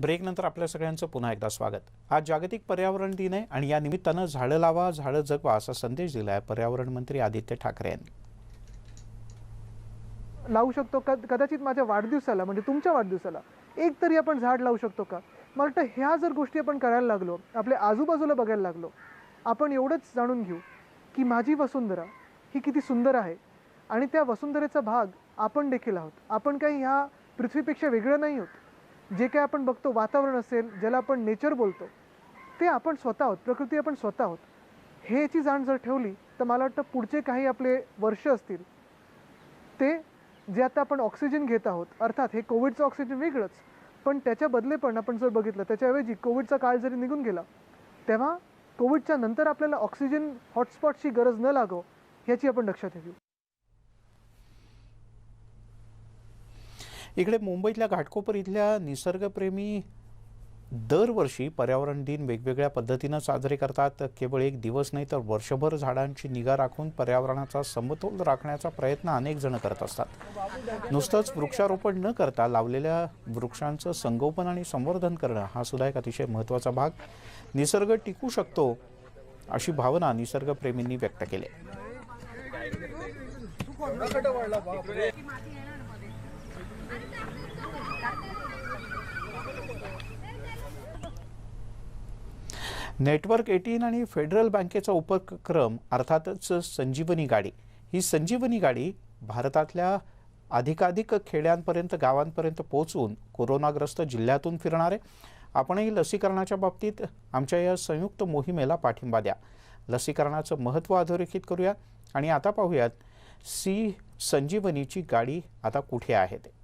ब्रेकनंतर आपल्या सगळ्यांचं पुन्हा एकदा स्वागत. आज जागतिक पर्यावरण दिन आहे आणि या निमित्तानं झाडं लावा झाडं जगवा असा संदेश दिला आहे पर्यावरण मंत्री आदित्य ठाकरे यांनी. लावू शकतो. का कदाचित माझ्या वाढदिवसाला म्हणजे तुमच्या वाढदिवसाला एक तरी आपण झाड लावू शकतो का? मला वाटतं ह्या जर गोष्टी आपण करायला लागलो आपल्या आजूबाजूला बघायला लागलो आपण एवढंच जाणून घेऊ की माझी वसुंधरा ही किती सुंदर आहे आणि त्या वसुंधरेचा भाग आपण देखील आहोत. आपण काही ह्या पृथ्वीपेक्षा वेगळं नाही आहोत जे काय आपण बघतो वातावरण असेल ज्याला आपण नेचर बोलतो ते आपण स्वतः आहोत प्रकृती आपण स्वतः आहोत. हे याची जाण जर ठेवली तर मला वाटतं पुढचे काही आपले वर्ष असतील. ते जे आता आपण ऑक्सिजन घेत आहोत अर्थात हे कोविडचं ऑक्सिजन वेगळंच पण त्याच्या बदले पण आपण जर बघितलं त्याच्याऐवजी कोविडचा काळ जरी निघून गेला तेव्हा कोविडच्या नंतर आपल्याला ऑक्सिजन हॉटस्पॉटची गरज न लागो ह्याची आपण लक्षात घेऊ इकडे मुंबईतल्या घाटकोपर इथल्या निसर्गप्रेमी दरवर्षी पर्यावरण दिन वेगवेगळ्या पद्धतीनं साजरे करतात. केवळ एक दिवस नाही तर वर्षभर झाडांची निगा राखून पर्यावरणाचा समतोल राखण्याचा प्रयत्न अनेक जण करत असतात. नुसतंच वृक्षारोपण न करता लावलेल्या वृक्षांचं संगोपन आणि संवर्धन करणं हा सुद्धा एक अतिशय महत्त्वाचा भाग. निसर्ग टिकू शकतो अशी भावना निसर्गप्रेमींनी व्यक्त केली. नेटवर्क एटीन आणि फेडरल बँकेचा उपक्रम अर्थातच संजीवनी गाडी. ही संजीवनी गाडी भारतातल्या अधिकाधिक खेड्यांपर्यंत गावांपर्यंत पोहोचून कोरोनाग्रस्त जिल्ह्यातून फिरणार आहे. आपणही लसीकरणाच्या बाबतीत आमच्या या संयुक्त मोहिमेला पाठिंबा द्या. लसीकरणाचं महत्त्व अधोरेखित करूया आणि आता पाहूयात सी संजीवनीची गाडी आता कुठे आहे ते.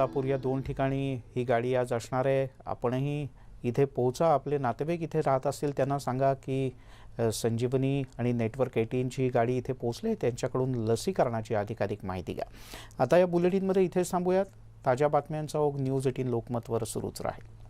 आराई या दोन ठिकाणी ही गाडी आज असणार आहे. आपणही इथे पोहोचा आपले नातेवाईक इथे राहत असतील त्यांना सांगा की संजीवनी आणि नेटवर्क एटीनची गाडी इथे पोहोचले त्यांच्याकडून लसीकरणाची अधिकाधिक माहिती घ्या. आता या बुलेटिनमध्ये इथे थांबूयात. ताज्या बातम्यांचा ओघ न्यूज एटीन लोकमतवर सुरूच राहील.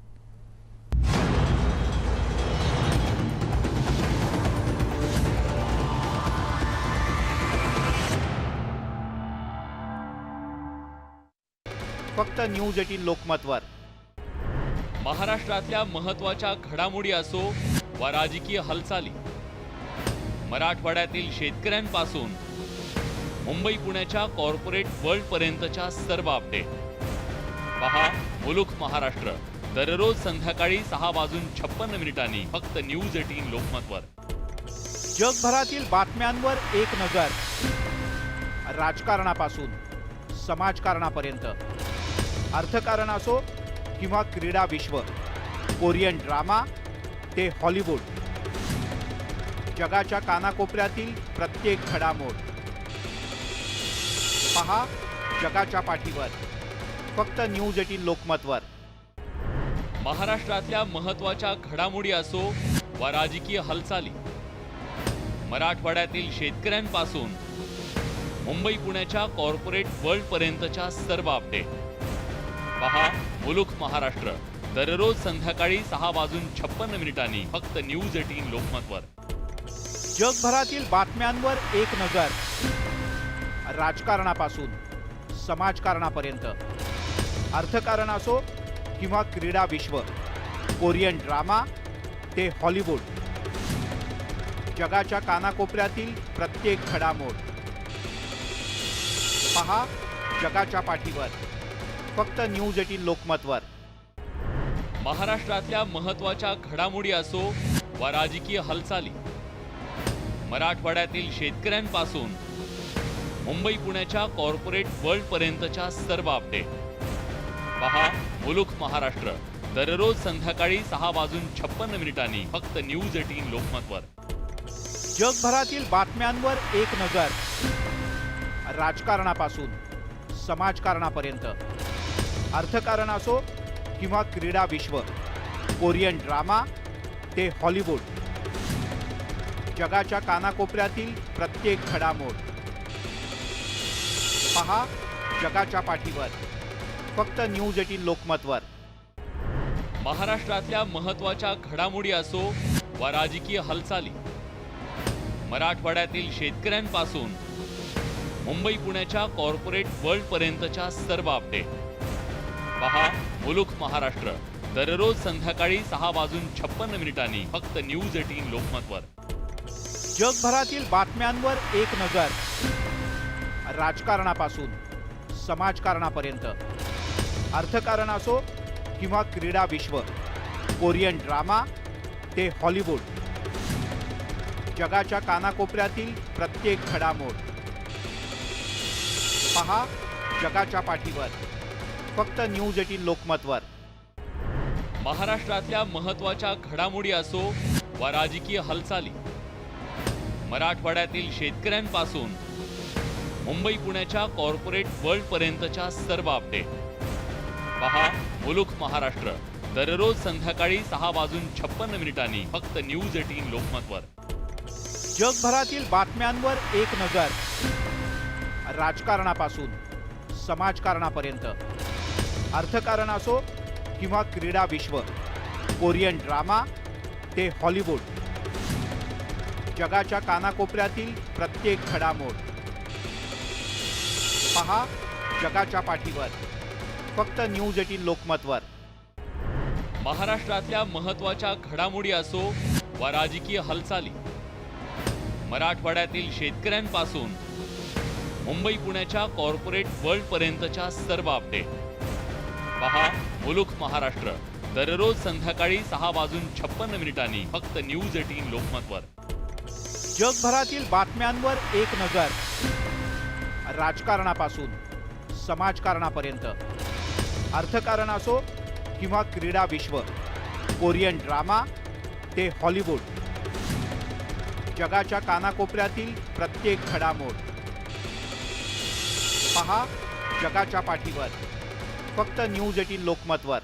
फक्त न्यूज एटीन लोकमतवर. महाराष्ट्रातल्या महत्त्वाच्या घडामोडी असो वा राजकीय हालचाली. मराठवाड्यातील शेतकऱ्यांपासून मुंबई पुण्याच्या कॉर्पोरेट वर्ल्ड पर्यंतच्या सर्व अपडेट पहा मुलुक महाराष्ट्र. दररोज संध्याकाळी सहा वाजून छप्पन्न मिनिटांनी फक्त न्यूज एटीन लोकमतवर. जगभरातील बातम्यांवर एक नजर. राजकारणापासून समाजकारणापर्यंत. अर्थकारण असो किंवा क्रीडा विश्व कोरियन ड्रामा ते हॉलिवूड. जगाच्या कानाकोपऱ्यातील प्रत्येक घडामोड. पहा जगाच्या पाठीवर. फक्त न्यूज एटीन लोकमतवर. महाराष्ट्रातल्या महत्त्वाच्या घडामोडी असो वा राजकीय हालचाली. मराठवाड्यातील शेतकऱ्यांपासून मुंबई पुण्याच्या कॉर्पोरेट वर्ल्ड पर्यंतच्या सर्व अपडेट पहा मुलुख महाराष्ट्र. दररोज संध्याकाळी सहा वाजून छप्पन्न मिनिटांनी फक्त न्यूज एटीन लोकमतवर. जगभरातील बातम्यांवर एक नजर. राजकारणापासून समाजकारणापर्यंत. अर्थकारण असो किंवा क्रीडा विश्व कोरियन ड्रामा ते हॉलिवूड. जगाच्या कानाकोपऱ्यातील प्रत्येक घडामोड. पहा जगाच्या पाठीवर. फक्त न्यूज एटीन लोकमतवर. महाराष्ट्रातल्या महत्त्वाच्या घडामोडी असो वा राजकीय हालचाली. मराठवाड्यातील शेतकऱ्यांपासून मुंबई पुण्याच्या कॉर्पोरेट वर्ल्ड पर्यंतच्या सर्व अपडेट पहा मुलुक महाराष्ट्र. दररोज संध्याकाळी सहा वाजून छप्पन्न मिनिटांनी फक्त न्यूज एटीन लोकमतवर. जगभरातील बातम्यांवर एक नजर. राजकारणापासून समाजकारणापर्यंत. अर्थकारण असो किंवा क्रीडा विश्व कोरियन ड्रामा ते हॉलिवूड. जगाच्या कानाकोपऱ्यातील प्रत्येक घडामोड. पहा जगाच्या पाठीवर. फक्त न्यूज एटीन लोकमतवर. महाराष्ट्रातल्या महत्त्वाच्या घडामोडी असो वा राजकीय हालचाली. मराठवाड्यातील शेतकऱ्यांपासून मुंबई पुण्याच्या कॉर्पोरेट वर्ल्ड पर्यंतच्या सर्व अपडेट पहा मुलुक महाराष्ट्र. दररोज संध्याकाळी सहा वाजून छप्पन्न मिनिटांनी फक्त न्यूज एटीन लोकमतवर. जगभरातील बातम्यांवर एक नजर. राजकारणापासून समाजकारणापर्यंत. अर्थकारण असो किंवा क्रीडा विश्व कोरियन ड्रामा ते हॉलिवूड. जगाच्या कानाकोपऱ्यातील प्रत्येक घडामोड. पहा जगाच्या पाठीवर. फक्त न्यूज एटीन लोकमतवर. महाराष्ट्रातल्या महत्त्वाच्या घडामोडी असो वा राजकीय हालचाली. मराठवाड्यातील शेतकऱ्यांपासून मुंबई पुण्याच्या कॉर्पोरेट वर्ल्ड पर्यंतच्या सर्व अपडेट पहा मुलुक महाराष्ट्र. दररोज संध्याकाळी सहा वाजून छप्पन्न मिनिटांनी फक्त न्यूज एटीन लोकमतवर. जगभरातील बातम्यांवर एक नजर. राजकारणापासून समाजकारणापर्यंत. अर्थकारण असो किंवा क्रीडा विश्व कोरियन ड्रामा ते हॉलिवूड. जगाच्या कानाकोपऱ्यातील प्रत्येक घडामोड. पहा जगाच्या पाठीवर. फक्त न्यूज एटीन लोकमतवर. महाराष्ट्रातल्या महत्त्वाच्या घडामोडी असो वा राजकीय हालचाली. मराठवाड्यातील शेतकऱ्यांपासून मुंबई पुण्याच्या कॉर्पोरेट वर्ल्ड पर्यंतच्या सर्व अपडेट पहा मुलुक महाराष्ट्र. दररोज संध्याकाळी सहा वाजून छप्पन्न मिनिटांनी फक्त न्यूज एटीन लोकमतवर. जगभरातील बातम्यांवर एक नजर. राजकारणापासून समाजकारणापर्यंत. अर्थकारण असो किंवा क्रीडा विश्व कोरियन ड्रामा ते हॉलिवूड. जगाच्या कानाकोपऱ्यातील प्रत्येक घडामोड. पहा जगाच्या पाठीवर. फक्त न्यूज एटीन लोकमतवर.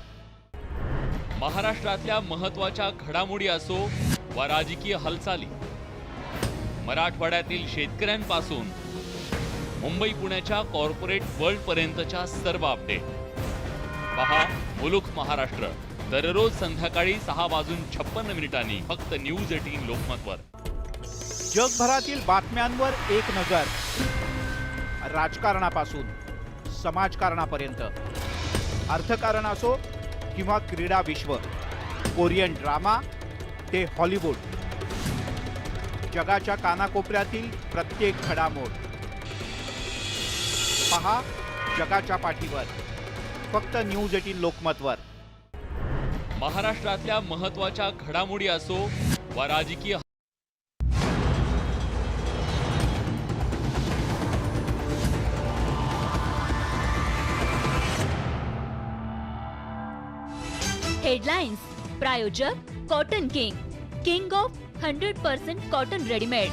महाराष्ट्रातल्या महत्त्वाच्या घडामोडी असो वा राजकीय हालचाली. मराठवाड्यातील शेतकऱ्यांपासून मुंबई पुण्याच्या कॉर्पोरेट वर्ल्ड पर्यंतच्या सर्व अपडेट पहा मुलुक महाराष्ट्र. दररोज संध्याकाळी सहा वाजून छप्पन्न मिनिटांनी फक्त न्यूज एटीन लोकमतवर. जगभरातील बातम्यांवर एक नजर. राजकारणापासून समाजकारणापर्यंत. अर्थकारण असो किंवा क्रीडा विश्व कोरियन ड्रामा ते हॉलिवूड. जगाच्या कानाकोपऱ्यातील प्रत्येक घडामोड. पहा जगाच्या पाठीवर. फक्त न्यूज एटीन लोकमतवर. महाराष्ट्रातल्या महत्त्वाच्या घडामोडी असो वा राजकीय हेडलाईन्स प्रायोजक cotton king king of hundred percent cotton readymade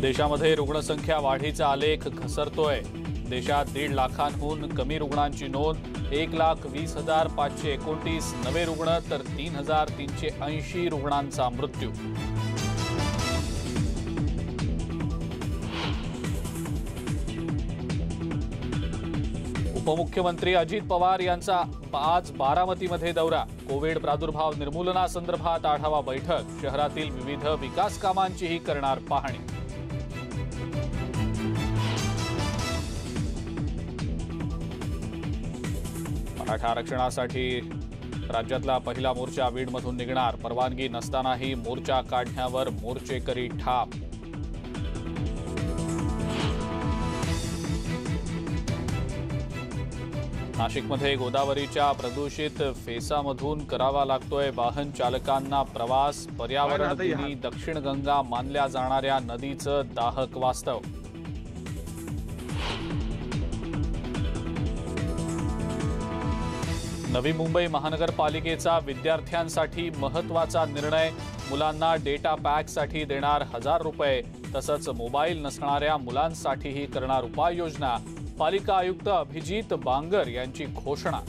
देशामध्ये रुग्णसंख्या वाढीचा आलेख घसरतोय. देशात दीड लाखांहून कमी रुग्णांची नोंद एक लाख वीस हजार पाचशे एकोणतीस नवे रुग्ण तर तीन हजार तीनशे ऐंशी रुग्णांचा मृत्यू. उपमुख्यमंत्री अजित पवार यांचा आज बारामतीमध्ये दौरा. कोविड प्रादुर्भाव निर्मूलनासंदर्भात आढावा बैठक. शहरातील विविध विकास कामांचीही करणार पाहणी. मराठा आरक्षणासाठी राज्यातला पहिला मोर्चा बीडमधून निघणार. परवानगी नसतानाही मोर्चा काढण्यावर मोर्चेकरी ठाप नाशिकमध्ये गोदावरीच्या प्रदूषित फेसामधून करावा लागतोय वाहन चालकांना प्रवास पर्यावरण दिनी दक्षिण गंगा मानल्या जाणाऱ्या नदीचं दाहक वास्तव. नवी मुंबई महानगरपालिकेचा विद्यार्थ्यांसाठी महत्त्वाचा निर्णय मुलांना डेटा पॅकसाठी देणार हजार रुपये तसंच मोबाईल नसणाऱ्या मुलांसाठीही करणार उपाययोजना पालिका आयुक्त अभिजित बांगर यांची घोषणा.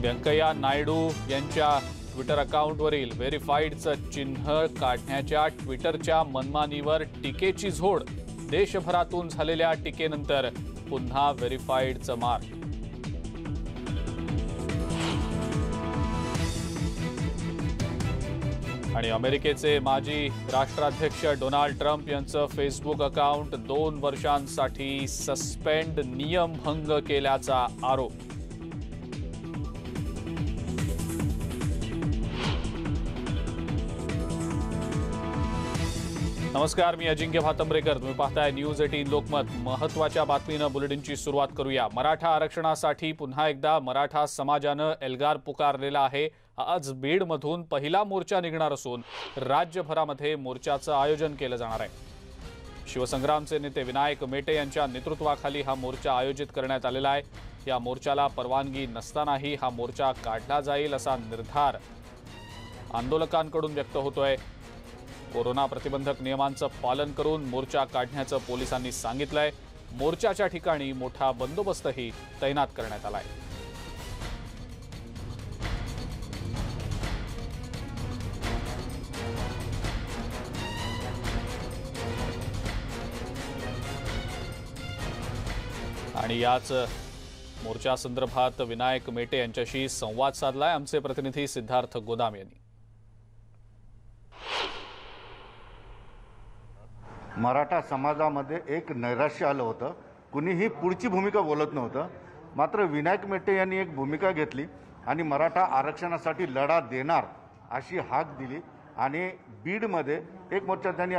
व्यंकय्या नायडू यांच्या ट्विटर अकाउंटवरील व्हेरीफाईडचं चिन्ह काढण्याच्या ट्विटरच्या मनमानीवर टीकेची झोड. देशभरातून झालेल्या टीकेनंतर पुन्हा व्हेरीफाईडचं मार्क आणि अमेरिकेचे माजी राष्ट्राध्यक्ष डोनाल्ड ट्रम्प यांचं फेसबुक अकाउंट दोन वर्षांसाठी सस्पेंड नियमभंग केल्याचा आरोप. नमस्कार मी अजिंक्य भातंब्रेकर. तुम्ही पाहताय न्यूज एटीन लोकमत. महत्त्वाच्या बातमीनं बुलेटिनची सुरुवात करूया. मराठा आरक्षणासाठी पुन्हा एकदा मराठा समाजानं एल्गार पुकारलेला आहे. आज बीडमधून पहिला मोर्चा निघणार असून राज्यभरामध्ये मोर्चाचं आयोजन केलं जाणार आहे. शिवसंग्रामचे नेते विनायक मेटे यांच्या नेतृत्वाखाली हा मोर्चा आयोजित करण्यात आलेला आहे. या मोर्चाला परवानगी नसतानाही हा मोर्चा काढला जाईल असा निर्धार आंदोलकांकडून व्यक्त होतोय. कोरोना प्रतिबंधक नियमांचं पालन करून मोर्चा काढण्याचं पोलिसांनी सांगितलंय. मोर्चाच्या ठिकाणी मोठा बंदोबस्तही तैनात करण्यात आलाय. आणि याच मोर्चासंदर्भात विनायक मेटे यांच्याशी संवाद साधलाय. आमचे प्रतिनिधी सिद्धार्थ गोदाम यांनी. मराठा समाजामध्ये एक नैराश्य आलं होतं. कुणीही पुढची भूमिका बोलत नव्हतं. मात्र विनायक मेटे यांनी एक भूमिका घेतली आणि मराठा आरक्षणासाठी लढा देणार अशी हाक दिली आणि बीडमध्ये एक मोर्चा त्यांनी